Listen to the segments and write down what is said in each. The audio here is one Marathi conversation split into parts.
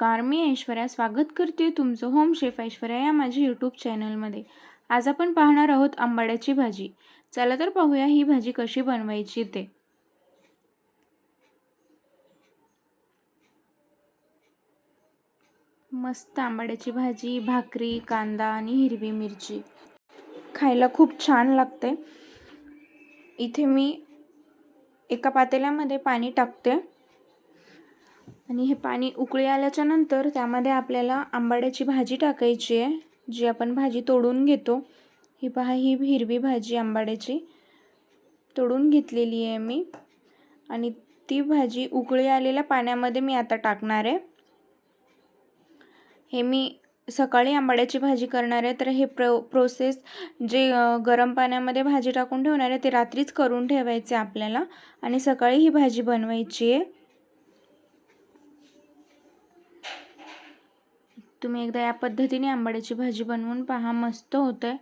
नमस्कार मी ऐश्वर्या स्वागत करते तुमचं होम शेफ ऐश्वर्या या माझ्या यूट्यूब चॅनलमध्ये आज आपण पाहणार आहोत आंबाड्याची भाजी. चला तर पाहूया ही भाजी कशी बनवायची ते. मस्त आंबाड्याची भाजी भाकरी कांदा आणि हिरवी मिरची. खायला खूप छान लागते. इथे मी एका पातेल्यामध्ये पाणी टाकते. आणि हे पाणी उकळी आल्याच्यानंतर त्यामध्ये आपल्याला आंबाड्याची भाजी टाकायची आहे जी आपण भाजी तोडून घेतो. ही पहा ही हिरवी भाजी आंबाड्याची तोडून घेतलेली आहे मी. आणि ती भाजी उकळी आलेल्या पाण्यामध्ये मी आता टाकणार आहे. हे मी सकाळी आंबाड्याची भाजी करणार आहे तर हे प्रो प्रोसेस जे गरम पाण्यामध्ये भाजी टाकून ठेवणार आहे ते रात्रीच करून ठेवायचे आपल्याला. आणि सकाळी ही भाजी बनवायची आहे. तुम्ही एकदा या पद्धतीने आंबाड्याची भाजी बनवून पहा मस्त होते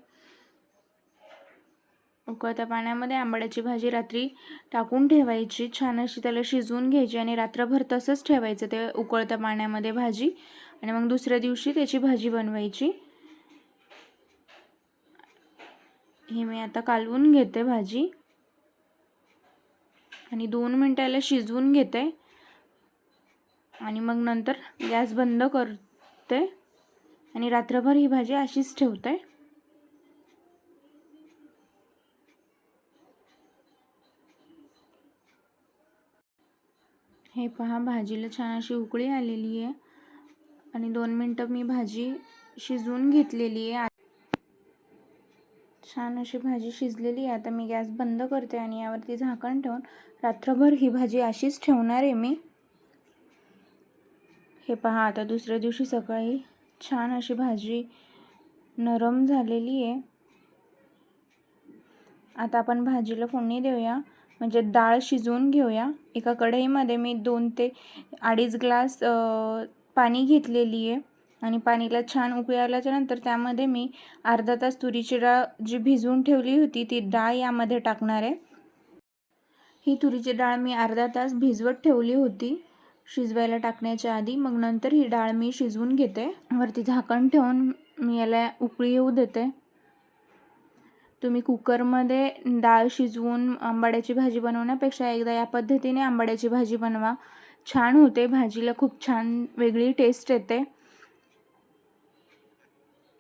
उकळत्या पाण्यामध्ये आंबाड्याची भाजी रात्री टाकून ठेवायची छान अशी त्याला शिजवून घ्यायची आणि रात्रभर तसंच ठेवायचं ते उकळत्या पाण्यामध्ये भाजी. आणि मग दुसऱ्या दिवशी त्याची भाजी बनवायची. हे मी आता कालवून घेते भाजी. आणि दोन मिनटाला शिजवून घेते. आणि मग नंतर गॅस बंद करते आणि रात्रभर ही भाजी अशीच ठेवते हे पहा भाजीला छान अशी उकळी आलेली आहे. आणि दोन मिनटं मी भाजी शिजवून घेतलेली आहे. छान अशी भाजी शिजलेली आहे. आता मी गॅस बंद करते आणि यावरती झाकण ठेवून रात्रभर ही भाजी अशीच ठेवणार आहे मी. हे पहा आता दुसऱ्या दिवशी सकाळी छान अशी भाजी नरम झालेली आहे. आता आपण भाजीला फोडणी देऊया. म्हणजे डाळ शिजवून घेऊया. एका कढईमध्ये मी दोन ते अडीच ग्लास पाणी घेतलेली आहे. आणि पाणीला छान उकळी आल्याच्यानंतर त्यामध्ये मी अर्धा तास तुरीची डाळ जी भिजवून ठेवली होती ती डाळ यामध्ये टाकणार आहे. ही तुरीची डाळ मी अर्धा तास भिजवत ठेवली होती. शिजवायला टाकण्याच्या आधी मग नंतर ही डाळ मी शिजवून घेते. वरती झाकण ठेवून मी याला उकळी येऊ देते. तुम्ही कुकरमध्ये डाळ शिजवून आंबाड्याची भाजी बनवण्यापेक्षा एकदा या पद्धतीने आंबाड्याची भाजी बनवा. छान होते. भाजीला खूप छान वेगळी टेस्ट येते.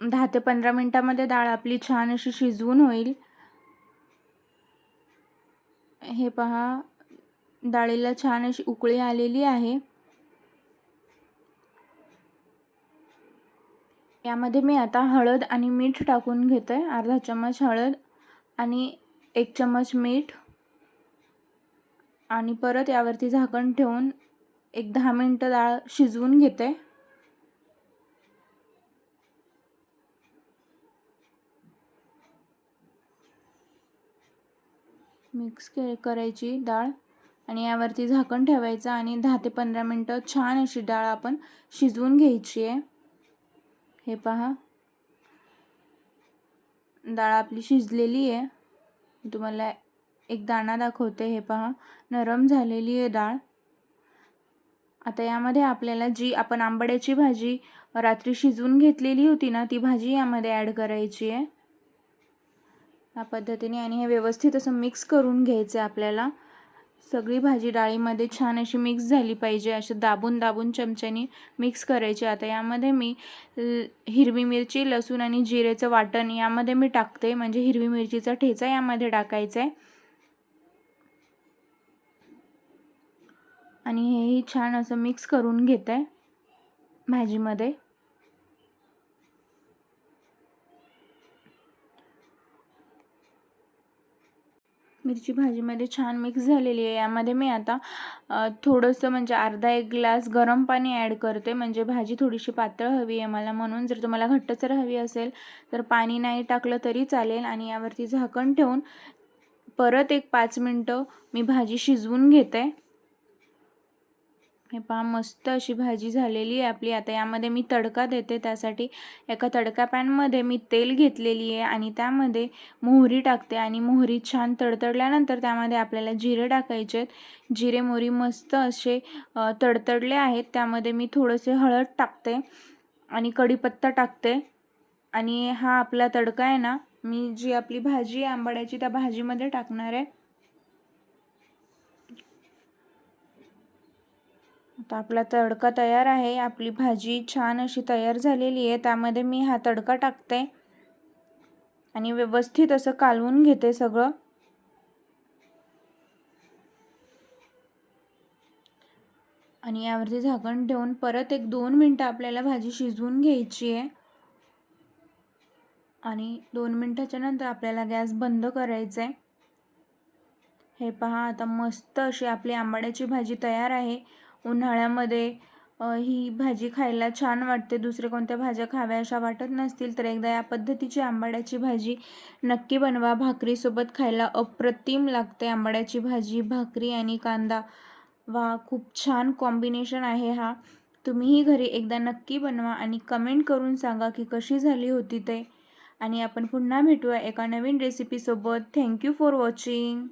दहा ते पंधरा मिनटामध्ये डाळ आपली छान अशी शिजवून होईल. हे पहा. डाळीला छान अशी उकळी आलेली आहे. यामध्ये मी आता हळद आणि मीठ टाकून घेते. अर्धा चम्मच हळद आणि एक चम्मच मीठ. आणि परत यावरती झाकण ठेवून एक दहा मिनटं डाळ शिजवून घेते. मिक्स के करायची डाळ. आणि यावरती झाकण ठेवायचं आणि दहा ते पंधरा मिनटं छान अशी डाळ आपण शिजवून घ्यायची आहे. हे पहा. डाळ आपली शिजलेली आहे. मी तुम्हाला एक दाणा दाखवते. हे पहा. नरम झालेली आहे डाळ. आता यामध्ये आपल्याला जी आपण आंबड्याची भाजी रात्री शिजवून घेतलेली होती ना ती भाजी यामध्ये ॲड करायची आहे. या पद्धतीने आणि हे व्यवस्थित असं मिक्स करून घ्यायचं आहे आपल्याला. सगळी भाजी डाळीमध्ये छान अशी मिक्स झाली पाहिजे. असे दाबून दाबून चमच्याने मिक्स करायची. आता यामध्ये मी हिरवी मिरची लसूण आणि जिरेचं वाटण यामध्ये मी टाकते. म्हणजे हिरवी मिरचीचा ठेचा यामध्ये टाकायचा आहे. आणि हेही छान असं मिक्स करून घेत आहे भाजीमध्ये. मिरची भाजीमध्ये छान मिक्स झालेली आहे. यामध्ये मी आता थोडंसं म्हणजे अर्धा एक ग्लास गरम पाणी ॲड करते. म्हणजे भाजी थोडीशी पातळ हवी आहे मला. म्हणून जर तुम्हाला घट्टसर हवी असेल तर पाणी नाही टाकलं तरी चालेल. आणि यावरती झाकण ठेवून परत एक पाच मिनटं मी भाजी शिजवून घेते. हे पहा मस्त अशी भाजी झालेली आहे आपली. आता यामध्ये मी तडका देते त्यासाठी एका तडका पॅनमध्ये मी तेल घेतलेली आहे आणि त्यामध्ये मोहरी टाकते आणि मोहरी छान तडतडल्यानंतर त्यामध्ये आपल्याला जिरे टाकायचे आहेत. जिरे मोहरी मस्त असे तडतडले आहेत. त्यामध्ये मी थोडेसे हळद टाकते आणि कढीपत्ता टाकते. आणि हा आपला तडका आहे ना मी जी आपली भाजी आहे आंबाड्याची त्या भाजीमध्ये टाकणार आहे. आता आपला तडका तयार आहे. आपली भाजी छान अशी तयार झालेली आहे. त्यामध्ये मी हा तडका टाकते आणि व्यवस्थित असं कालवून घेते सगळं. आणि यावरती झाकण ठेवून परत एक दोन मिनटं आपल्याला भाजी शिजवून घ्यायची आहे. आणि दोन मिनटाच्या नंतर आपल्याला गॅस बंद करायचा आहे. हे पहा आता मस्त अशी आपली आंबाड्याची भाजी तयार आहे. उन्हाळ्यामध्ये ही भाजी खायला छान वाटते. दुसरे कोणत्या भाज्या खाव्या अशा वाटत नसतील तर एकदा या पद्धतीची आंबाड्याची भाजी नक्की बनवा. भाकरीसोबत खायला अप्रतिम लागते आंबाड्याची भाजी. भाकरी आणि कांदा वा खूप छान कॉम्बिनेशन आहे हा. तुम्हीही घरी एकदा नक्की बनवा आणि कमेंट करून सांगा की कशी झाली होती ते. आणि आपण पुन्हा भेटूया एका नवीन रेसिपीसोबत थँक्यू फॉर वॉचिंग